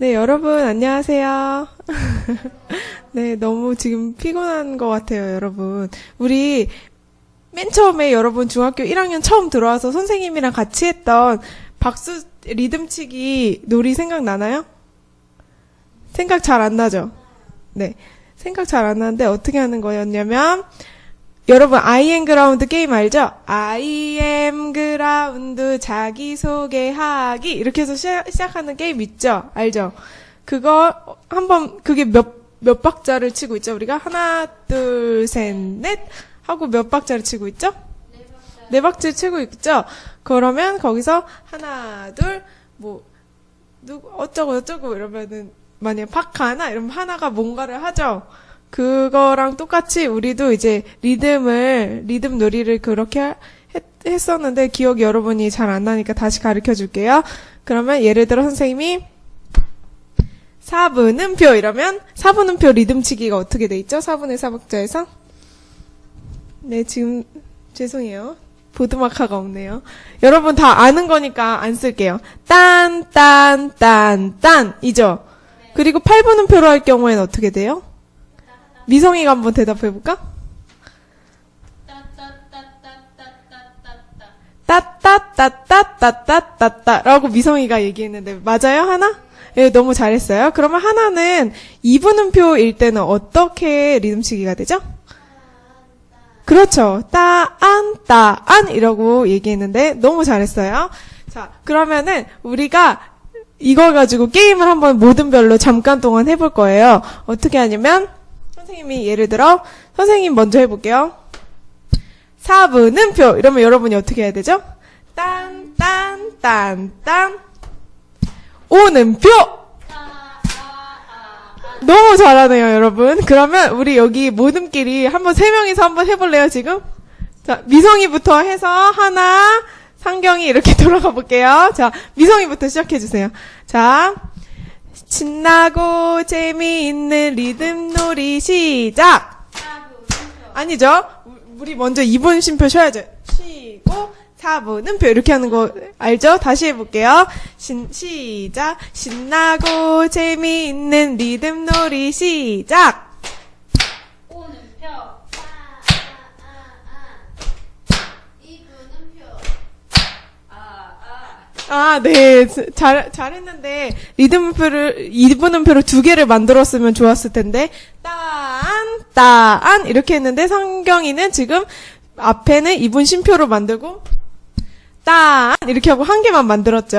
네, 여러분, 안녕하세요. 네, 너무 지금 피곤한 것 같아요, 여러분. 우리 맨 처음에 여러분 중학교 1학년 처음 들어와서 선생님이랑 같이 했던 박수 리듬치기 놀이 생각나나요? 생각 잘 안 나죠? 네. 생각 잘 안 나는데 어떻게 하는 거였냐면, 여러분, I am 그라운드 게임 알죠? I am 그라운드 자기소개하기. 이렇게 해서 시작, 시작하는 게임 있죠? 알죠? 그거 한번, 그게 몇, 몇 박자를 치고 있죠? 우리가 하나, 둘, 셋, 넷 하고 몇 박자를 치고 있죠? 네 박자를 치고 있죠? 그러면 거기서 하나, 둘, 뭐, 누구, 어쩌고 저쩌고 이러면은, 만약 파카나 이러면 하나가 뭔가를 하죠? 그거랑 똑같이 우리도 이제 리듬을, 리듬 놀이를 그렇게 했, 했었는데 기억이 여러분이 잘 안 나니까 다시 가르쳐 줄게요. 그러면 예를 들어 선생님이 4분음표 이러면 4분음표 리듬치기가 어떻게 돼 있죠? 4분의 4박자에서? 네, 지금 죄송해요. 보드마카가 없네요. 여러분 다 아는 거니까 안 쓸게요. 딴, 딴, 딴, 딴. 이죠? 그리고 8분음표로 할 경우에는 어떻게 돼요? 미성이가 한번 대답해 볼까? 따따따따따따따따 라고 미성이가 얘기했는데 맞아요 하나? 예, 너무 잘했어요. 그러면 하나는 이분음표일 때는 어떻게 리듬치기가 되죠? 그렇죠. 따, 안, 따, 안 이라고 얘기했는데 너무 잘했어요. 자, 그러면은 우리가 이걸 가지고 게임을 한번 모든 별로 잠깐 동안 해볼 거예요. 어떻게 하냐면 선생님이 예를 들어 선생님 먼저 해볼게요. 4분음표 이러면 여러분이 어떻게 해야 되죠? 딴, 딴, 딴, 딴. 오는표! 너무 잘하네요, 여러분. 그러면 우리 여기 모둠끼리 한번 세 명이서 한번 해볼래요, 지금? 자, 미성이부터 해서 하나, 상경이 이렇게 돌아가 볼게요. 자, 미성이부터 시작해주세요. 자, 신나고 재미있는 리듬 놀이 시작! 아니죠? 우리 먼저 2분 쉼표 쉬어야죠. 쉬고 4분음표 이렇게 하는 거 알죠? 다시 해볼게요. 신, 시작. 신나고 재미있는 리듬 놀이 시작. 오는표 이분은표 아, 네. 잘, 잘했는데, 리듬표를, 2분음표를 두 개를 만들었으면 좋았을 텐데, 따안, 따안, 이렇게 했는데, 성경이는 지금 앞에는 2분 쉼표로 만들고, 따안, 이렇게 하고 한 개만 만들었죠.